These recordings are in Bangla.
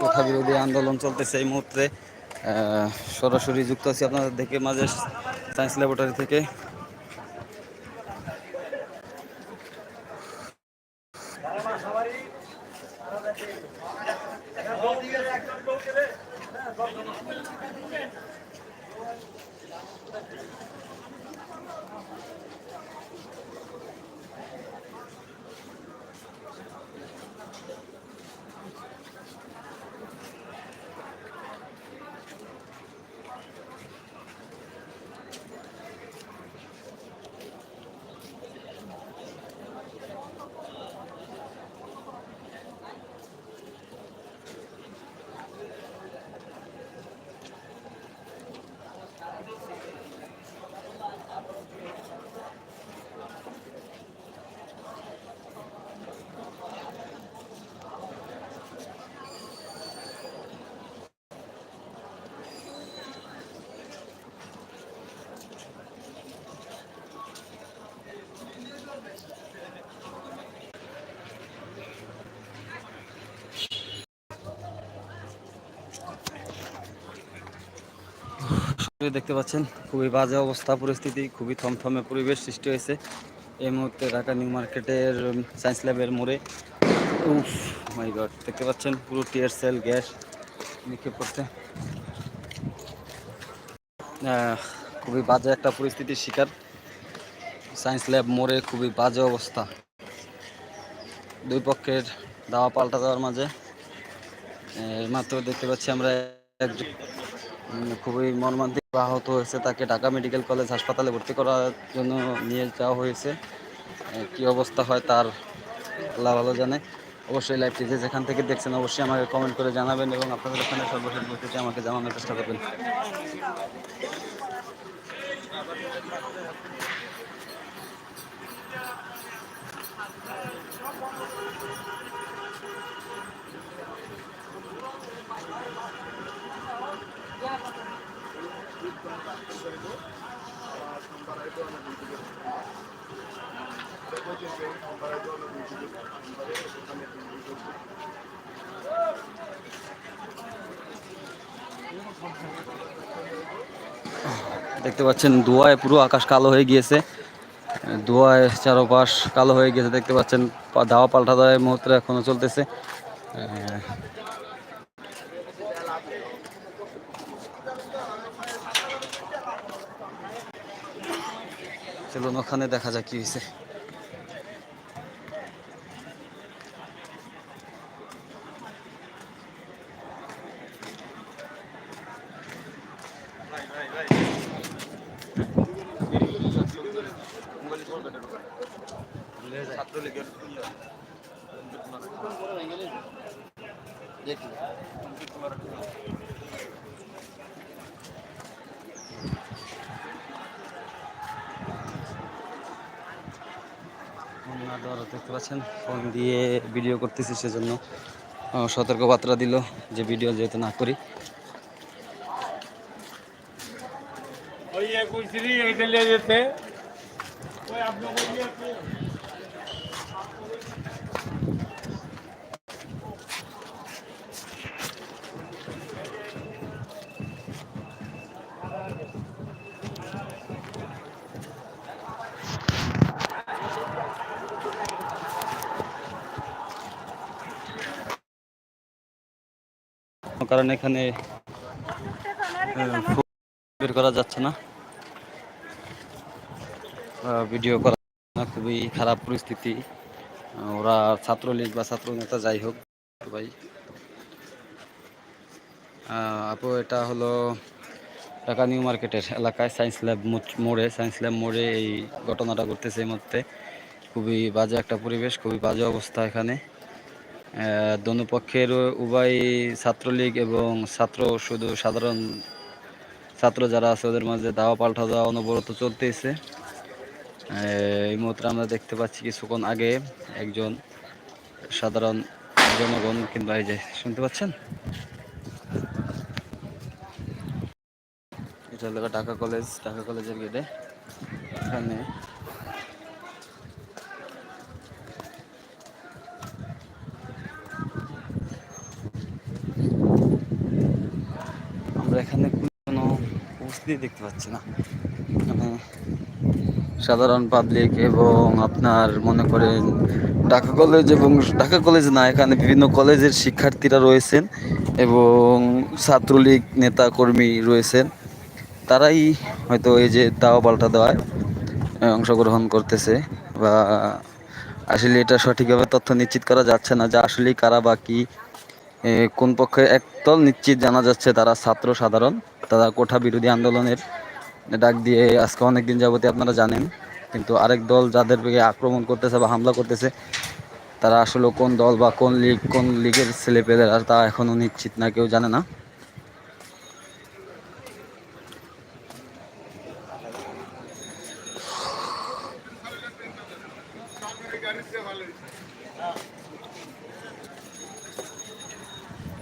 কোঠা বিরোধী আন্দোলন চলতেছে এই মুহূর্তে। সরাসরি যুক্ত আছি আপনাদের দেখে মাঝে সায়েন্স ল্যাবরেটরি থেকে। দেখতে পাচ্ছেন, খুবই বাজে অবস্থা, পরিস্থিতি, খুবই থমথমে পরিবেশ সৃষ্টি হয়েছে। এই মুহূর্তে ঢাকা নিউ মার্কেটের সায়েন্স ল্যাবের মোড়ে। উফ, মাই গড, দেখতে পাচ্ছেন, পুরো টিয়ার সেল, গ্যাস নিক্ষেপ করছে। খুবই বাজে একটা পরিস্থিতির শিকার। সায়েন্স ল্যাব মোড়ে খুবই বাজে অবস্থা। দুই পক্ষের দাওয়া পাল্টা দেওয়ার মাঝে। মাত্র দেখতে পাচ্ছি আমরা একজন খুবই মর্মান্তিক আহত হয়েছে। তাকে ঢাকা মেডিকেল কলেজ হাসপাতালে ভর্তি করার জন্য নিয়ে যাওয়া হয়েছে। কি অবস্থা হয় তার আল্লাহ ভালো জানে। অবশ্যই লাইভ যে যেখান থেকে দেখছেন অবশ্যই আমাকে কমেন্ট করে জানাবেন এবং আপনাদের ওখানে সর্বশেষ বলতে আমাকে জানানোর চেষ্টা করবেন। দেখতে পাচ্ছেন ধোঁয়ায় পুরো আকাশ কালো হয়ে গিয়েছে। ধোঁয়ায় চারপাশ কালো হয়ে গিয়েছে, দেখতে পাচ্ছেন। ধাওয়া পাল্টা দেওয়া মুহূর্তে এখনও চলতেছে। চলুন ওখানে দেখা যাক কি হয়েছে দেখতে পাচ্ছেন, ফোন দিয়ে ভিডিও করতেছি সেজন্য। সতর্কবার্তা দিল যে ভিডিও যেহেতু না করি। ওই যেতে কারণ এখানে বের করা যাচ্ছে না। ভিডিও করা খুবই খারাপ পরিস্থিতি। ওরা ছাত্রলীগ বা ছাত্র নেতা যাই হোক, ভাই। আপু, এটা হলো ঢাকা নিউ মার্কেটের এলাকায় সায়েন্স ল্যাব মোড়ে। সায়েন্স ল্যাব মোড়ে এই ঘটনাটা ঘটতেছে এই মুহূর্তে। খুবই বাজে একটা পরিবেশ, খুবই বাজে অবস্থা এখানে। আহ, দোনো পক্ষের উভয় ছাত্রলীগ এবং ছাত্র শুধু সাধারণ ছাত্র যারা আছে ওদের মাঝে দাওয়া পাল্টা দেওয়া অনবরত চলতেছে। এই মুহূর্তে আমরা দেখতে পাচ্ছি কিছুক্ষণ আগে একজন সাধারণ জনগণ কিংবা এই যে শুনতে পাচ্ছেন? এটা হলো ঢাকা কলেজ ঢাকা কলেজের গেটে। এখানে আমরা এখানে কোনো উপস্থিতি দেখতে পাচ্ছি না। এখানে সাধারণ পাবলিক এবং আপনার মনে করেন ঢাকা কলেজ এবং ঢাকা কলেজ না, এখানে বিভিন্ন কলেজের শিক্ষার্থীরা রয়েছেন এবং ছাত্রলীগ নেতা কর্মী রয়েছেন। তারাই হয়তো এই যে দাওয়া পাল্টা দেওয়ায় অংশগ্রহণ করতেছে বা আসলে এটা সঠিকভাবে তথ্য নিশ্চিত করা যাচ্ছে না যে আসলেই কারা বা কি কোন পক্ষে একদল নিশ্চিত জানা যাচ্ছে তারা ছাত্র সাধারণ, তারা কোঠা বিরোধী আন্দোলনের ডাক দিয়ে আজকে অনেক দিন যাবতীয় আপনারা জানেন, কিন্তু আরেক দল যাদের আক্রমণ করতেছে বা হামলা করতেছে, তারা আসলে কোন দল বা কোন লীগ, কোন লীগের আর তা এখনও নিশ্চিত না, কেউ জানে না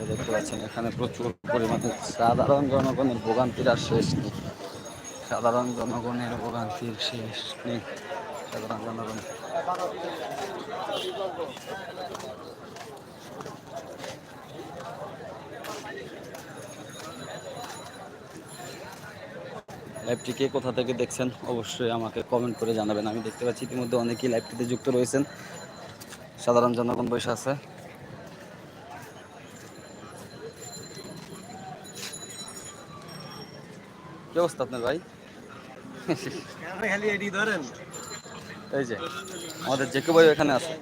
এই দেখতে পাচ্ছেন এখানে প্রচুর পরিমাণে সাধারণ জনগণের ভোগান্তির আর শেষ নেই। সাধারণ জনগণের ভোগান্তির শেষ নেই। সাধারণ জনগণ। লাইভটি কে কোথা থেকে দেখছেন অবশ্যই আমাকে কমেন্ট করে জানাবেন। আমি দেখতে পাচ্ছি ইতিমধ্যে অনেকেই লাইভটিতে যুক্ত রয়েছেন। সাধারণ জনগণ বসে আছে। কি অবস্থা আপনার ভাই? ধরেন। এই যে আমাদের জেকে ভাই এখানে আছে।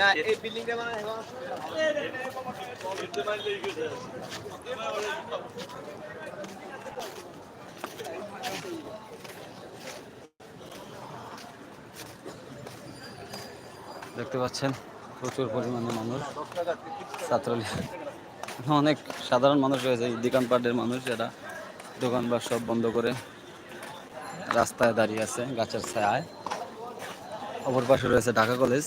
না এই বিল্ডিংটা মানে দেখতে পাচ্ছেন প্রচুর পরিমাণে মানুষ ছাত্রলীগ। অনেক সাধারণ মানুষ রয়েছে দোকানপাটের মানুষ এরা দোকানপাট সব বন্ধ করে রাস্তায় দাঁড়িয়ে আছে গাছের ছায়ায়। অপর পাশে রয়েছে ঢাকা কলেজ।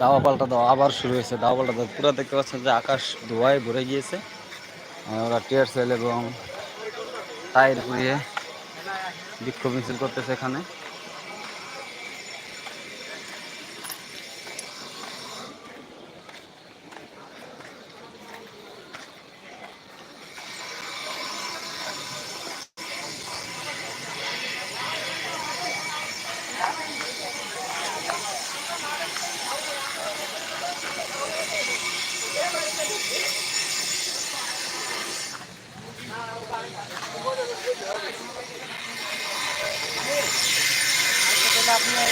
দাওয়া পাল্টা দাওয়া আবার শুরু হয়েছে। দাওয়া পাল্টা দাওয়া পুরো দেখতে পাচ্ছেন যে আকাশ ধোয়ায় ভরে গিয়েছে। ওরা টিয়ার সেল এবং টায়ার পুড়িয়ে বিক্ষোভ মিছিল করতেছে এখানে। আপনার